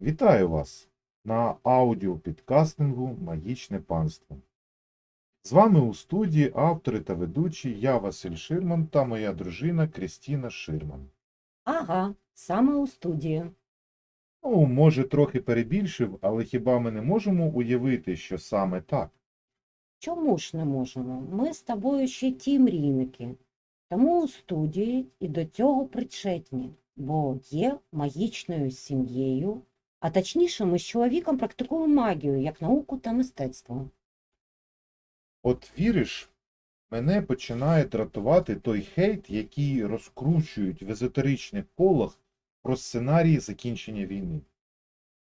Вітаю вас на аудіопідкастингу Магічне панство. З вами у студії автори та ведучі я Василь Ширман та моя дружина Крістіна Ширман. Ага, саме у студії. Ну, може, трохи перебільшив, але хіба ми не можемо уявити, що саме так? Чому ж не можемо? Ми з тобою ще ті мрійники. Тому у студії і до цього причетні, бо є магічною сім'єю, а точніше, ми з чоловіком практикуємо магію як науку та мистецтво. От віриш, мене починає дратувати той хейт, який розкручують в езотеричних колах про сценарії закінчення війни.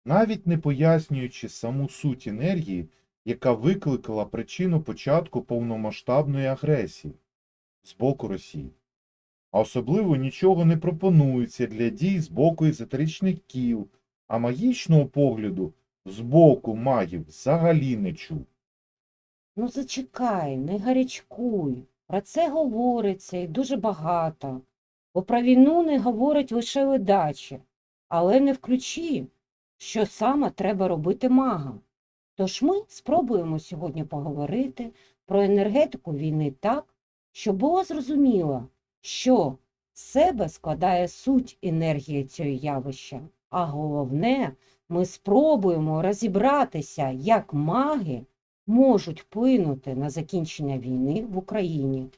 Навіть не пояснюючи саму суть енергії, яка викликала причину початку повномасштабної агресії з боку Росії. А особливо нічого не пропонується для дій з боку езотеричних кіл, а магічного погляду з боку магів взагалі не чув. Ну зачекай, не гарячкуй. Про це говориться і дуже багато. Бо про війну не говорять лише видачі, але не в ключі, що саме треба робити магам. Тож ми спробуємо сьогодні поговорити про енергетику війни так, щоб було зрозуміло, що з себе складає суть енергії цього явища. А головне, ми спробуємо розібратися, як маги можуть вплинути на закінчення війни в Україні.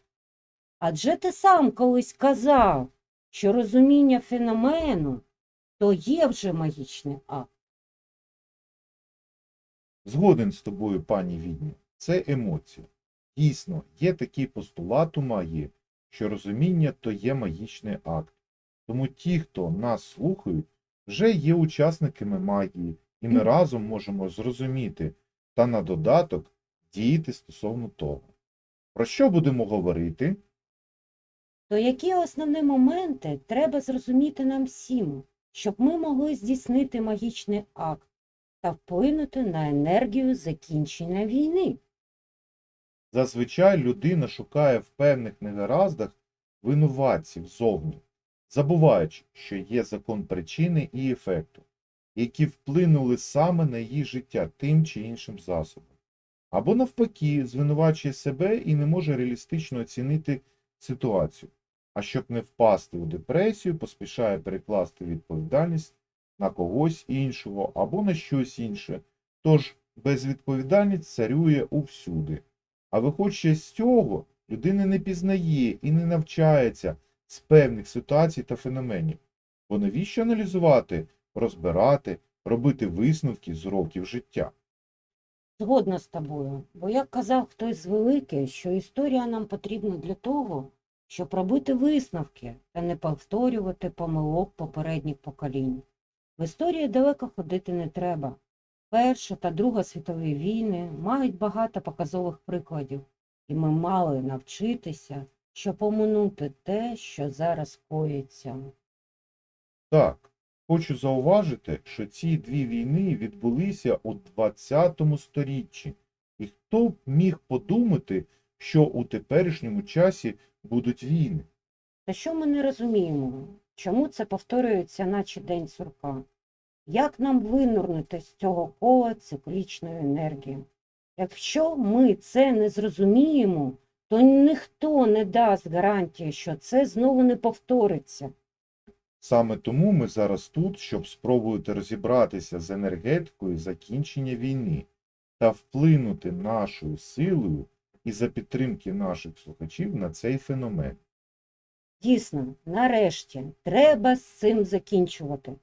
Адже ти сам колись казав, що розуміння феномену то є вже магічний акт. Згоден з тобою, пані відьмо, це емоція. Дійсно, є такий постулат у магії, що розуміння то є магічний акт. Тому ті, хто нас слухають, вже є учасниками магії, і ми разом можемо зрозуміти та на додаток діяти стосовно того. Про що будемо говорити? То які основні моменти треба зрозуміти нам всім, щоб ми могли здійснити магічний акт та вплинути на енергію закінчення війни? Зазвичай людина шукає в певних негараздах винуватців зовні, забуваючи, що є закон причини і ефекту, які вплинули саме на її життя тим чи іншим засобом. Або навпаки, звинувачує себе і не може реалістично оцінити ситуацію, а щоб не впасти у депресію, поспішає перекласти відповідальність на когось іншого або на щось інше, тож безвідповідальність царює увсюди. А виходячи з цього, людина не пізнає і не навчається з певних ситуацій та феноменів. Бо навіщо аналізувати, розбирати, робити висновки з років життя? Згодна з тобою, бо як казав хтось з великих, що історія нам потрібна для того, щоб робити висновки та не повторювати помилок попередніх поколінь. В історії далеко ходити не треба. Перша та Друга світові війни мають багато показових прикладів, і ми мали навчитися, щоб оминути те, що зараз коїться. Так, хочу зауважити, що ці дві війни відбулися у 20 сторіччі, і хто б міг подумати, що у теперішньому часі будуть війни? Та що ми не розуміємо, чому це повторюється, наче день сурка? Як нам винурнути з цього кола циклічної енергії? Якщо ми це не зрозуміємо, то ніхто не дасть гарантії, що це знову не повториться. Саме тому ми зараз тут, щоб спробувати розібратися з енергетикою закінчення війни та вплинути нашою силою і за підтримки наших слухачів на цей феномен. Дійсно, нарешті, треба з цим закінчувати.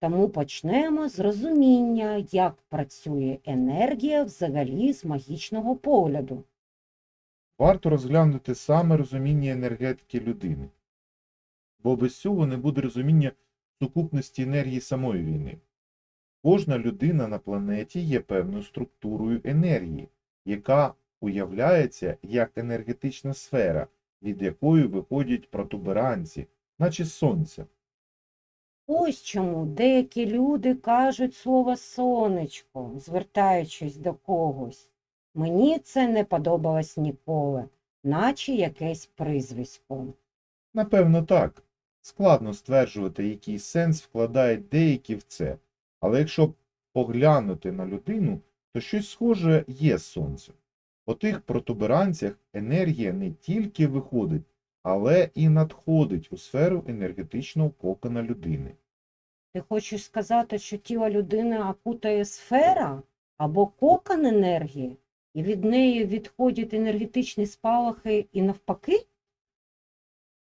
Тому почнемо з розуміння, як працює енергія взагалі з магічного погляду. Варто розглянути саме розуміння енергетики людини, бо без цього не буде розуміння сукупності енергії самої війни. Кожна людина на планеті є певною структурою енергії, яка уявляється як енергетична сфера, від якої виходять протуберанці, наче сонце. Ось чому деякі люди кажуть слово сонечко, звертаючись до когось. Мені це не подобалось ніколи, наче якесь призвисько. Напевно, так. Складно стверджувати, який сенс вкладають деякі в це, Але якщо поглянути на людину, то щось схоже є з сонцем. По тих протуберанцях енергія не тільки виходить, але і надходить у сферу енергетичного кокона людини. Ти хочеш сказати, що тіло людини окутає сфера або кокон енергії, і від неї відходять енергетичні спалахи і навпаки?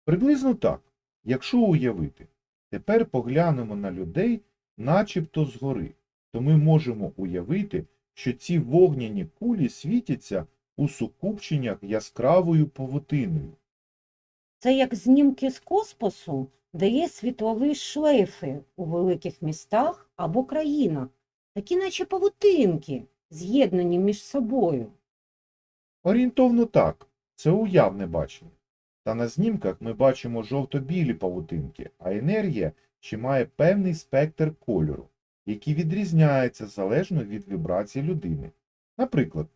Приблизно так, якщо уявити. Тепер поглянемо на людей начебто згори, то ми можемо уявити, що ці вогняні кулі світяться у сукупченнях яскравою павутиною. Це як знімки з космосу, де є світлові шлейфи у великих містах або країнах, такі наче павутинки, з'єднані між собою. Орієнтовно так, це уявне бачення. Та на знімках ми бачимо жовто-білі павутинки, а енергія ще має певний спектр кольору, який відрізняється залежно від вібрації людини. Наприклад,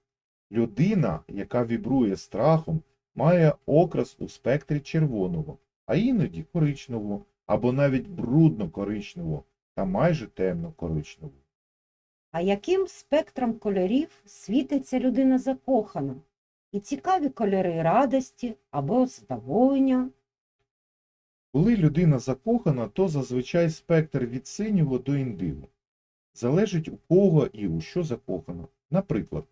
людина, яка вібрує страхом, має окрас у спектрі червоного, а іноді коричневого або навіть брудно-коричневого та майже темно-коричневого. А яким спектром кольорів світиться людина закохана? І цікаві кольори радості або задоволення. Коли людина закохана, то зазвичай спектр від синього до індиго. Залежить у кого і у що закохано. Наприклад,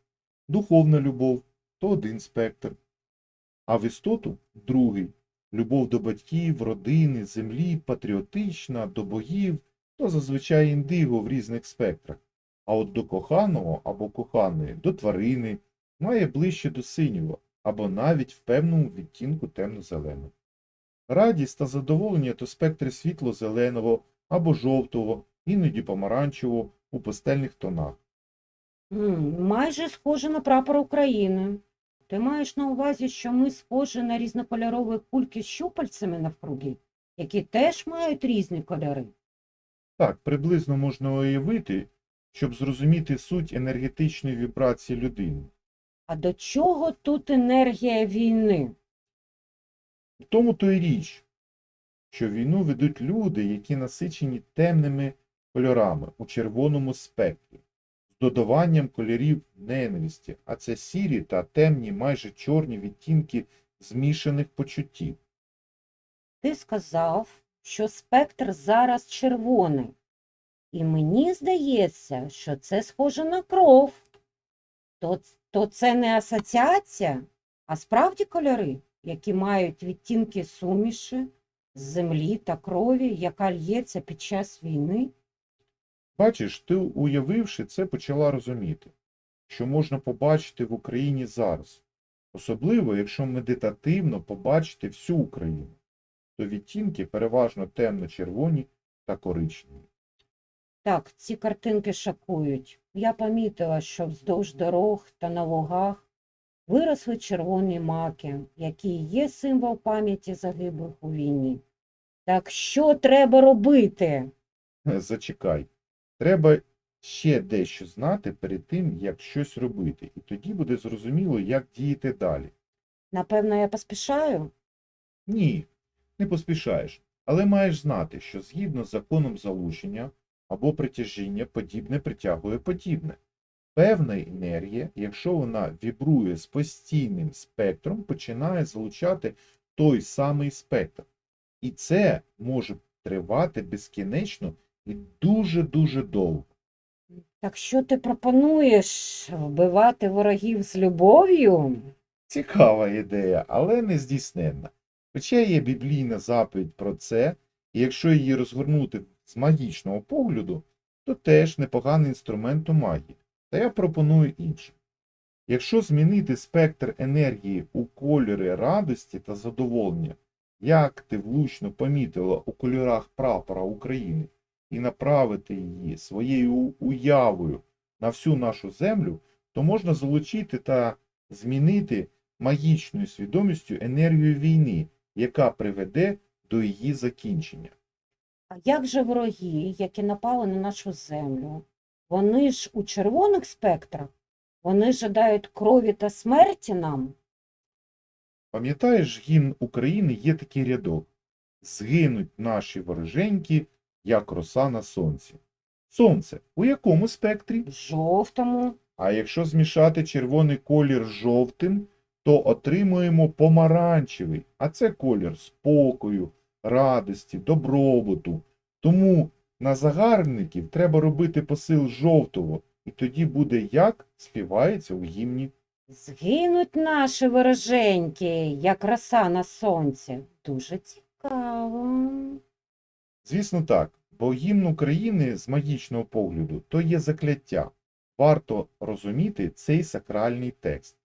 духовна любов то один спектр, а в істоту другий. Любов до батьків, родини, землі, патріотична, до богів, то зазвичай індиго в різних спектрах. А от до коханого або коханої, до тварини має ближче до синього або навіть в певному відтінку темно-зеленого. Радість та задоволення то спектри світло-зеленого або жовтого, іноді помаранчевого у пастельних тонах. Майже схоже на прапор України. Ти маєш на увазі, що ми схожі на різнокольорові кульки з щупальцями навкруги, які теж мають різні кольори. Так, приблизно можна уявити, щоб зрозуміти суть енергетичної вібрації людини. А до чого тут енергія війни? В тому то й річ, що війну ведуть люди, які насичені темними кольорами у червоному спектрі, з додаванням кольорів ненависті, а це сірі та темні, майже чорні відтінки змішаних почуттів. Ти сказав, що спектр зараз червоний. І мені здається, що це схоже на кров. То, то це не асоціація, а справді кольори, які мають відтінки суміші з землі та крові, яка лється під час війни. Бачиш, ти, уявивши це, почала розуміти, що можна побачити в Україні зараз, особливо, якщо медитативно побачити всю Україну, то відтінки переважно темно-червоні та коричневі. Так, ці картинки шокують. Я помітила, що вздовж дорог та на лугах виросли червоні маки, які є символ пам'яті загиблих у війні. Так що треба робити? Зачекай, треба ще дещо знати перед тим, як щось робити, і тоді буде зрозуміло, як діяти далі. Напевно, я поспішаю? Ні, не поспішаєш, але маєш знати, що згідно з законом залучення або притяжіння подібне притягує подібне. Певна енергія, якщо вона вібрує з постійним спектром, починає залучати той самий спектр. І це може тривати безкінечно і дуже-дуже довго. Так що ти пропонуєш вбивати ворогів з любов'ю? Цікава ідея, але не здійсненна. Хоча є біблійна заповідь про це, і якщо її розгорнути з магічного погляду, то теж непоганий інструмент у магії. Та я пропоную інше. Якщо змінити спектр енергії у кольори радості та задоволення, як ти влучно помітила у кольорах прапора України, і направити її своєю уявою на всю нашу землю, то можна залучити та змінити магічною свідомістю енергію війни, яка приведе до її закінчення. А як же вороги, які напали на нашу землю? Вони ж у червоних спектрах? Вони жадають крові та смерті нам? Пам'ятаєш, гімн України є такий рядок Згинуть наші вороженьки, як роса на сонці. Сонце у якому спектрі? Жовтому, А якщо змішати червоний колір з жовтим, то отримуємо помаранчевий, а це колір спокою, радості, добробуту. Тому на загарбників треба робити посил жовтого, і тоді буде як співається у гімні. згинуть наші вороженьки, як роса на сонці. Дуже цікаво. Звісно так, бо гімн України з магічного погляду то є закляття. Варто розуміти цей сакральний текст.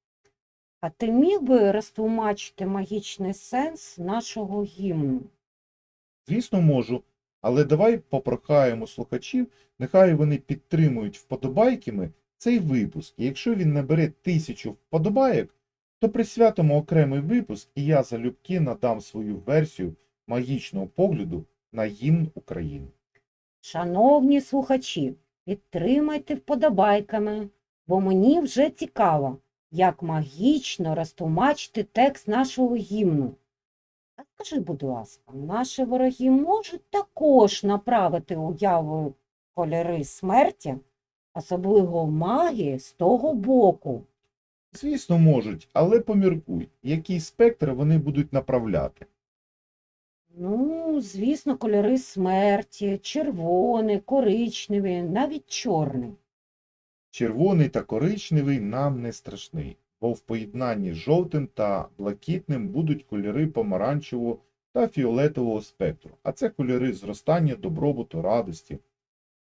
А ти міг би розтлумачити магічний сенс нашого гімну? Звісно, можу, але давай попрохаємо слухачів, нехай вони підтримують вподобайками цей випуск. І якщо він набере тисячу вподобайок, то присвятимо окремий випуск, і я залюбки надам свою версію магічного погляду на гімн України. Шановні слухачі, підтримайте вподобайками, бо мені вже цікаво, як магічно розтлумачити текст нашого гімну. А скажи, будь ласка, наші вороги можуть також направити уявою кольори смерті, особливо маги з того боку. Звісно, можуть, але поміркуй, який спектр вони будуть направляти. Ну, звісно, кольори смерті, червоний, коричневий, навіть чорний. Червоний та коричневий нам не страшний, бо в поєднанні з жовтим та блакитним будуть кольори помаранчевого та фіолетового спектру, а це кольори зростання, добробуту, радості.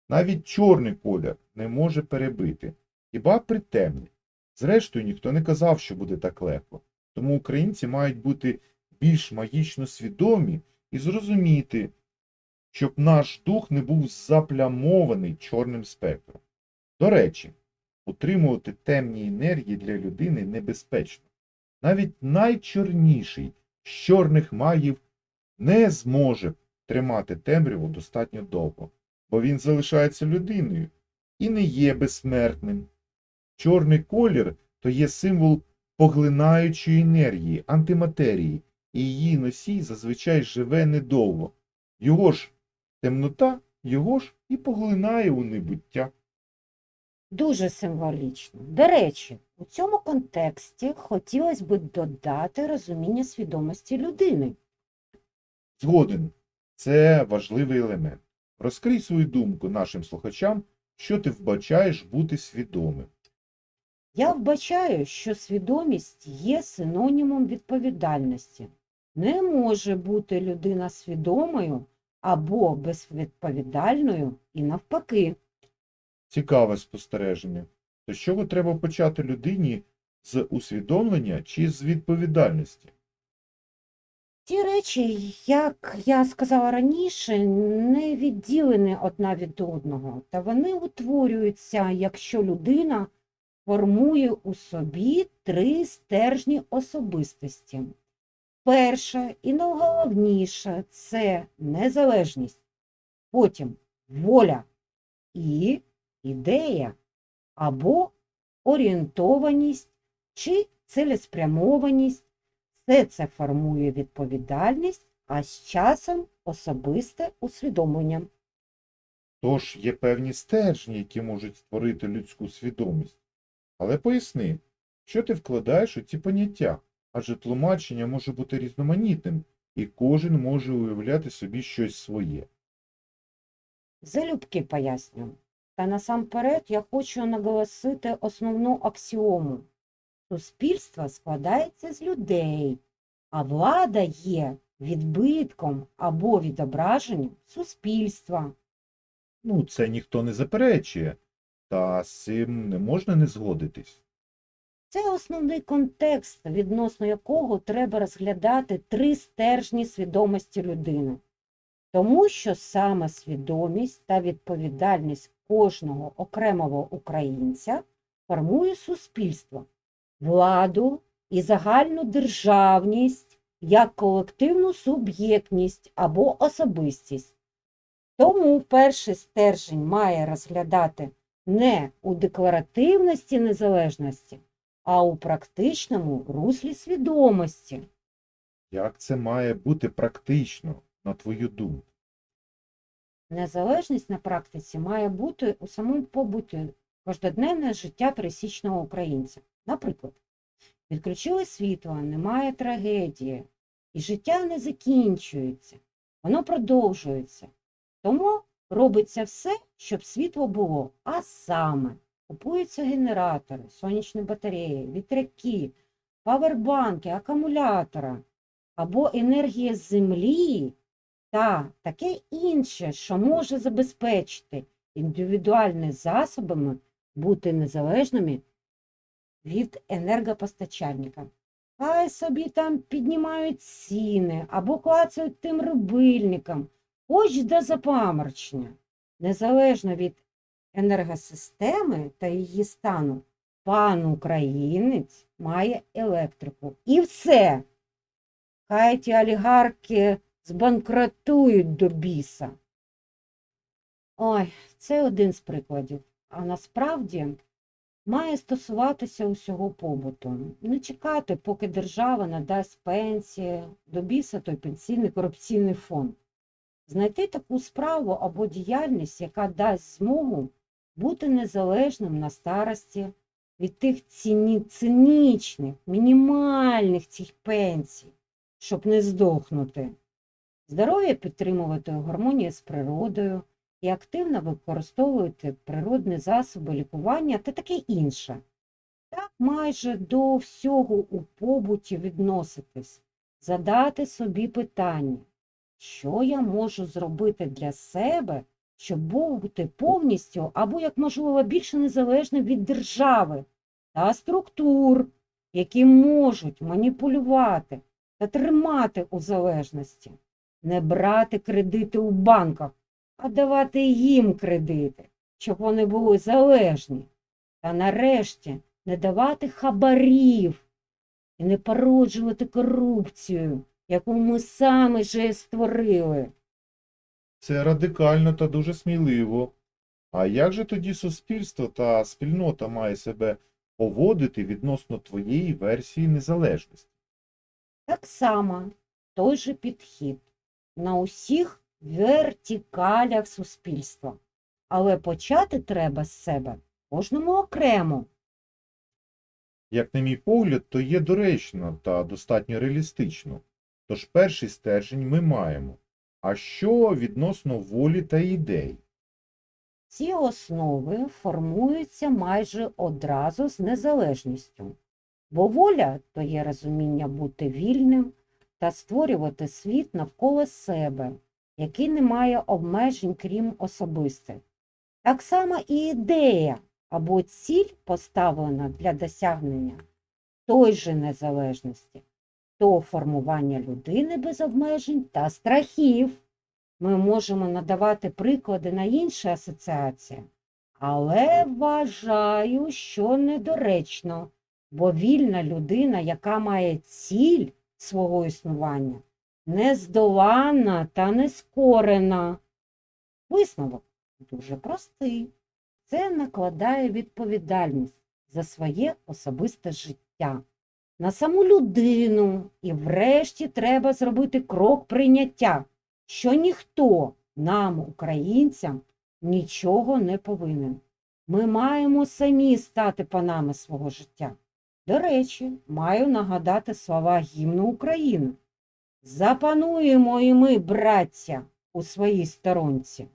Навіть чорний колір не може перебити, хіба при темний. Зрештою, ніхто не казав, що буде так легко, тому українці мають бути більш магічно свідомі і зрозуміти, щоб наш дух не був заплямований чорним спектром. До речі, утримувати темні енергії для людини небезпечно. Навіть найчорніший з чорних магів не зможе тримати темряву достатньо довго, бо він залишається людиною і не є безсмертним. Чорний колір то є символ поглинаючої енергії, антиматерії, і її носій зазвичай живе недовго. Його ж темнота, його ж і поглинає у небуття. Дуже символічно. До речі, у цьому контексті хотілося б додати розуміння свідомості людини. Згоден, це важливий елемент. Розкрий свою думку нашим слухачам, що ти вбачаєш бути свідомим. Я вбачаю, що свідомість є синонімом відповідальності. Не може бути людина свідомою або безвідповідальною і навпаки. Цікаве спостереження. То з чого треба почати людині з усвідомлення чи з відповідальності? Ті речі, як я сказала раніше, не відділені одна від одного, та вони утворюються, якщо людина формує у собі три стержні особистості. Перша і найголовніша це незалежність, потім воля і ідея або орієнтованість чи цілеспрямованість. Все це формує відповідальність, а з часом особисте усвідомлення. Тож є певні стержні, які можуть створити людську свідомість. Але поясни, що ти вкладаєш у ці поняття, адже тлумачення може бути різноманітним, і кожен може уявляти собі щось своє. Залюбки поясню. Та насамперед я хочу наголосити основну аксіому. Суспільство складається з людей, а влада є відбитком або відображенням суспільства. Ну, це ніхто не заперечує, та з цим не можна не згодитись. Це основний контекст, відносно якого треба розглядати три стержні свідомості людини. Тому що саме свідомість та відповідальність кожного окремого українця формує суспільство, владу і загальну державність як колективну суб'єктність або особистість. Тому перший стержень має розглядати не у декларативності незалежності, а у практичному руслі свідомості. Як це має бути практично, на твою думку? Незалежність на практиці має бути у самому побуті кожноденне життя пересічного українця. Наприклад, відключили світло, немає трагедії, і життя не закінчується, воно продовжується. Тому робиться все, щоб світло було, а саме купуються генератори, сонячні батареї, вітряки, павербанки, акумулятора або енергія землі та таке інше, що може забезпечити індивідуальними засобами бути незалежними від енергопостачальника. Хай собі там піднімають ціни або клацають тим рубильникам, хоч до запаморчення. Незалежно від енергосистеми та її стану, пан українець має електрику. І все. Хай ті олігарки збанкротують до біса. Ой, це один з прикладів. А насправді має стосуватися усього побуту. Не чекати, поки держава надасть пенсії, до біса той пенсійний корупційний фонд. Знайти таку справу або діяльність, яка дасть змогу бути незалежним на старості від тих ціні, цинічних, мінімальних цих пенсій, щоб не здохнути. Здоров'я підтримувати гармонії з природою і активно використовувати природні засоби лікування та таке інше. Так майже до всього у побуті відноситись, задати собі питання, що я можу зробити для себе, щоб бути повністю або, як можливо, більше незалежним від держави та структур, які можуть маніпулювати та тримати у залежності, не брати кредити у банках, а давати їм кредити, щоб вони були залежні, та нарешті не давати хабарів і не породжувати корупцію, яку ми самі же створили. Це радикально та дуже сміливо. А як же тоді суспільство та спільнота має себе поводити відносно твоєї версії незалежності? Так само той же підхід на усіх вертикалях суспільства. Але почати треба з себе кожному окремо. Як на мій погляд, то є доречно та достатньо реалістично. Тож перший стержень ми маємо. А що відносно волі та ідей? Ці основи формуються майже одразу з незалежністю, бо воля то є розуміння бути вільним та створювати світ навколо себе, який не має обмежень, крім особистих. Так само і ідея або ціль поставлена для досягнення той же незалежності, то формування людини без обмежень та страхів. Ми можемо надавати приклади на інші асоціації, але вважаю, що недоречно, бо вільна людина, яка має ціль свого існування, нездоланна та нескорена. Висновок дуже простий. Це накладає відповідальність за своє особисте життя, на саму людину, і врешті треба зробити крок прийняття що ніхто нам, українцям, нічого не повинен. Ми маємо самі стати панами свого життя. До речі, маю нагадати слова гімну України. Запануємо і ми, браття, у своїй сторонці.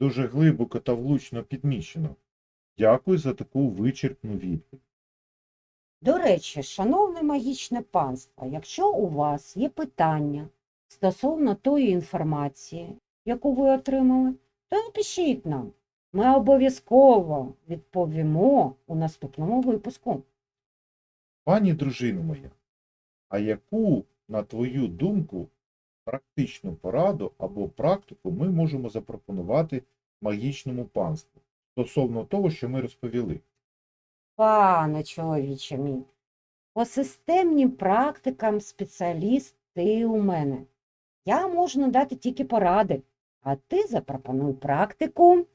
Дуже глибоко та влучно підмічено. Дякую за таку вичерпну відповідь. До речі, шановне магічне панство, якщо у вас є питання стосовно тої інформації, яку ви отримали, то напишіть нам. Ми обов'язково відповімо у наступному випуску. Пані дружино моя, а яку, на твою думку, практичну пораду або практику ми можемо запропонувати магічному панству стосовно того, що ми розповіли? Пане чоловіче мій, по системним практикам спеціаліст ти у мене. Я можу надати тільки поради, а ти запропонуй практику.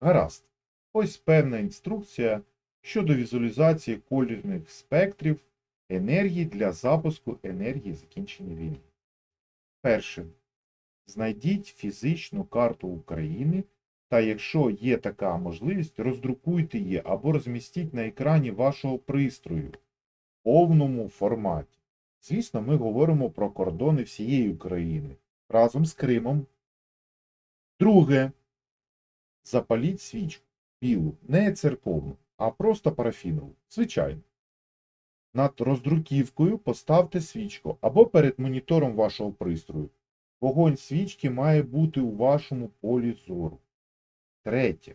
Гаразд. Ось певна інструкція щодо візуалізації колірних спектрів енергії для запуску енергії закінчення війни. Перше. Знайдіть фізичну карту України та якщо є така можливість, роздрукуйте її або розмістіть на екрані вашого пристрою в повному форматі. Звісно, ми говоримо про кордони всієї України разом з Кримом. Друге. Запаліть свічку білу, не церковну, а просто парафінову, звичайно. Над роздруківкою поставте свічку або перед монітором вашого пристрою. Вогонь свічки має бути у вашому полі зору. Третє.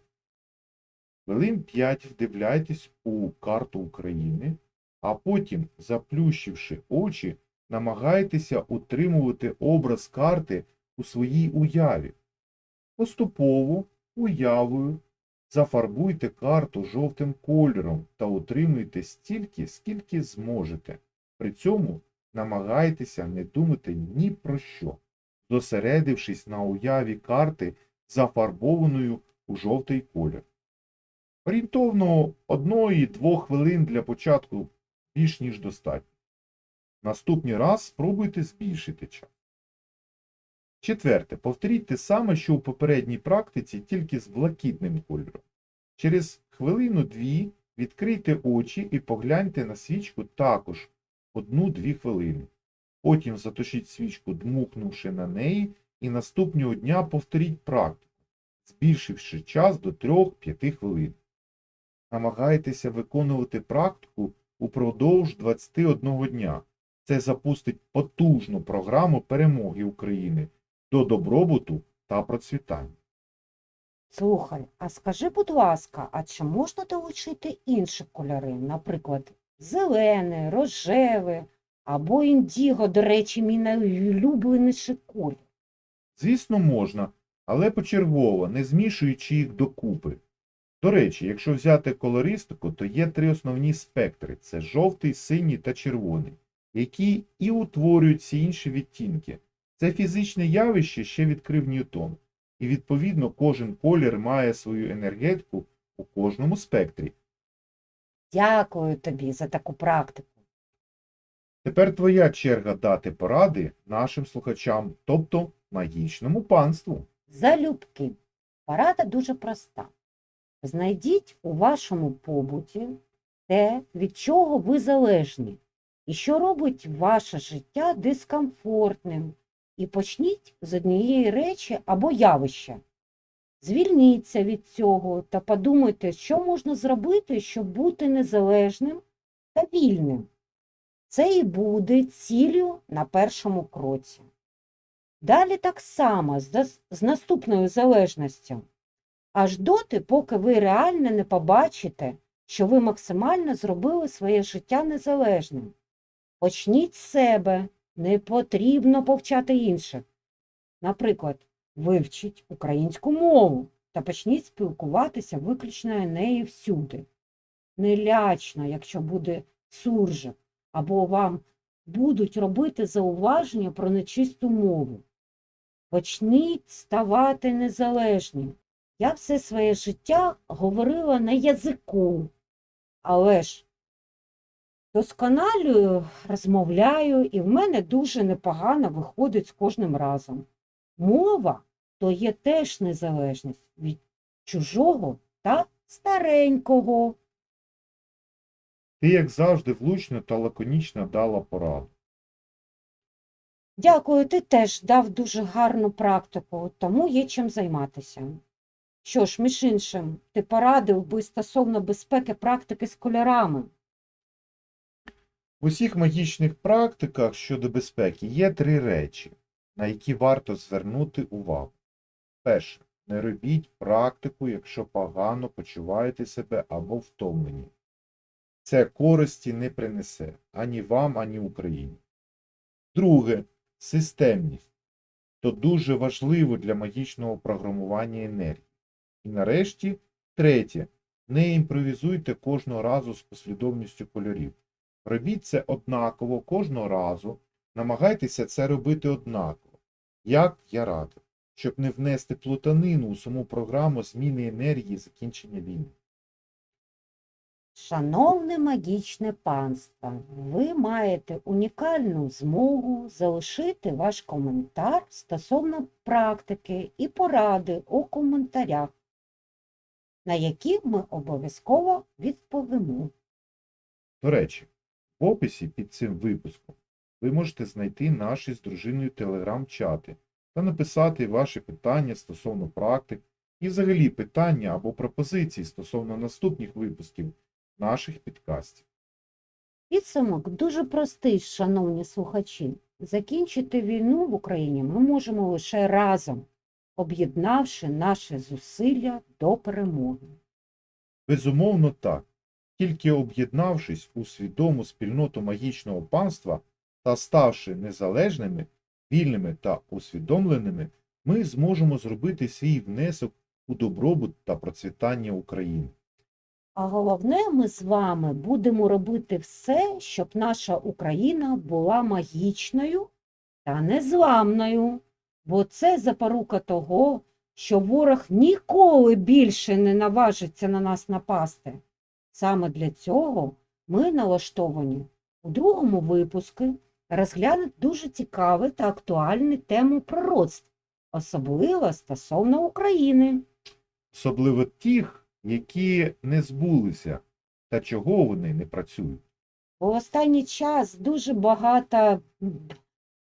Хвилин 5 вдивляйтесь у карту України, а потім, заплющивши очі, намагайтеся утримувати образ карти у своїй уяві. Поступово, уявою, зафарбуйте карту жовтим кольором та утримуйте стільки, скільки зможете. При цьому намагайтеся не думати ні про що, зосередившись на уяві карти, зафарбованою у жовтий колір. Орієнтовно 1-2 хвилин для початку більш ніж достатньо. Наступний раз спробуйте збільшити час. Четверте. Повторіть те саме, що у попередній практиці, тільки з блакитним кольором. Через хвилину-дві відкрийте очі і погляньте на свічку також 1-2 хвилини. Потім затушіть свічку, дмухнувши на неї, і наступного дня повторіть практику, збільшивши час до 3-5 хвилин. Намагайтеся виконувати практику упродовж 21 дня. Це запустить потужну програму перемоги України до добробуту та процвітання. Слухай, а скажи, будь ласка, а чи можна долучити інші кольори, наприклад, зелене, рожеве або індіго, до речі, мій найулюбленіший колір? Звісно, можна, але почергово, не змішуючи їх докупи. До речі, якщо взяти колористику, то є три основні спектри це жовтий, синій та червоний, які і утворюють ці інші відтінки. Це фізичне явище ще відкрив Ньютон, і відповідно кожен колір має свою енергетику у кожному спектрі. Дякую тобі за таку практику. Тепер твоя черга дати поради нашим слухачам, тобто магічному панству. Залюбки. Порада дуже проста. Знайдіть у вашому побуті те, від чого ви залежні, і що робить ваше життя дискомфортним, і почніть з однієї речі або явища. Звільніться від цього та подумайте, що можна зробити, щоб бути незалежним та вільним. Це і буде ціллю на першому кроці. Далі так само з, наступною залежністю. Аж доти, поки ви реально не побачите, що ви максимально зробили своє життя незалежним. Почніть з себе, не потрібно повчати інших. Наприклад, вивчіть українську мову та почніть спілкуватися виключно нею всюди. Нелячно, якщо буде суржик, або вам будуть робити зауваження про нечисту мову. Почніть ставати незалежні. Я все своє життя говорила на язику, але ж досконалюю, розмовляю, і в мене дуже непогано виходить з кожним разом. Мова то є теж незалежність від чужого та старенького. Ти, як завжди, влучно та лаконічно дала пораду. Дякую, ти теж дав дуже гарну практику, тому є чим займатися. Що ж, між іншим, ти порадив би стосовно безпеки практики з кольорами. В усіх магічних практиках щодо безпеки є три речі, на які варто звернути увагу. Перше, не робіть практику, якщо погано почуваєте себе або втомлені. Це користі не принесе ані вам, ані Україні. Друге, системність. То дуже важливо для магічного програмування енергії. І нарешті, третє, не імпровізуйте кожного разу з послідовністю кольорів. Робіть це однаково кожного разу, намагайтеся це робити однаково, як я радив, щоб не внести плутанину у саму програму зміни енергії закінчення війни. Шановне магічне панство, ви маєте унікальну змогу залишити ваш коментар стосовно практики і поради у коментарях, на які ми обов'язково відповімо. До речі, описі під цим випуском ви можете знайти наші з дружиною телеграм-чати та написати ваші питання стосовно практик і взагалі питання або пропозиції стосовно наступних випусків наших підкастів. Підсумок дуже простий, шановні слухачі. Закінчити війну в Україні ми можемо лише разом, об'єднавши наші зусилля до перемоги. Безумовно так. Тільки об'єднавшись у свідому спільноту магічного панства та ставши незалежними, вільними та усвідомленими, ми зможемо зробити свій внесок у добробут та процвітання України. А головне, ми з вами будемо робити все, щоб наша Україна була магічною та незламною, бо це запорука того, що ворог ніколи більше не наважиться на нас напасти. Саме для цього ми налаштовані у другому випуску розглянути дуже цікаву та актуальну тему пророцтв, особливо стосовно України. Особливо тих, які не збулися та чого вони не працюють. В останній час дуже багато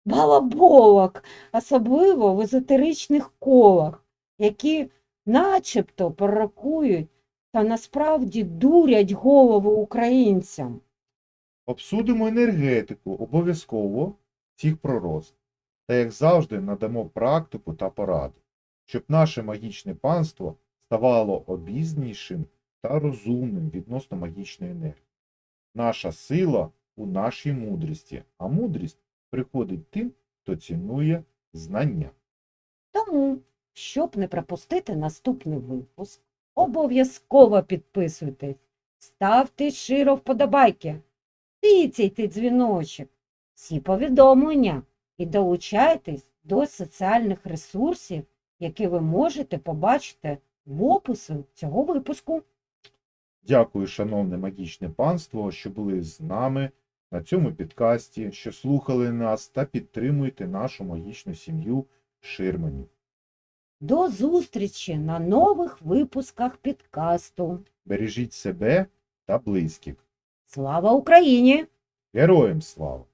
балаболок, особливо в езотеричних колах, які начебто пророкують та насправді дурять голову українцям. Обсудимо енергетику обов'язково цих пророцтв та, як завжди, надамо практику та поради, щоб наше магічне панство ставало обізнішим та розумним відносно магічної енергії. Наша сила у нашій мудрості, а мудрість приходить тим, хто цінує знання. Тому, щоб не пропустити наступний випуск, обов'язково підписуйтесь, ставте широ вподобайки, тицяйте дзвіночок, всі повідомлення і долучайтесь до соціальних ресурсів, які ви можете побачити в описі цього випуску. Дякую, шановне магічне панство, що були з нами на цьому підкасті, що слухали нас та підтримуєте нашу магічну сім'ю Ширманів. До зустрічі на нових випусках підкасту. Бережіть себе та близьких. Слава Україні! Героям слава!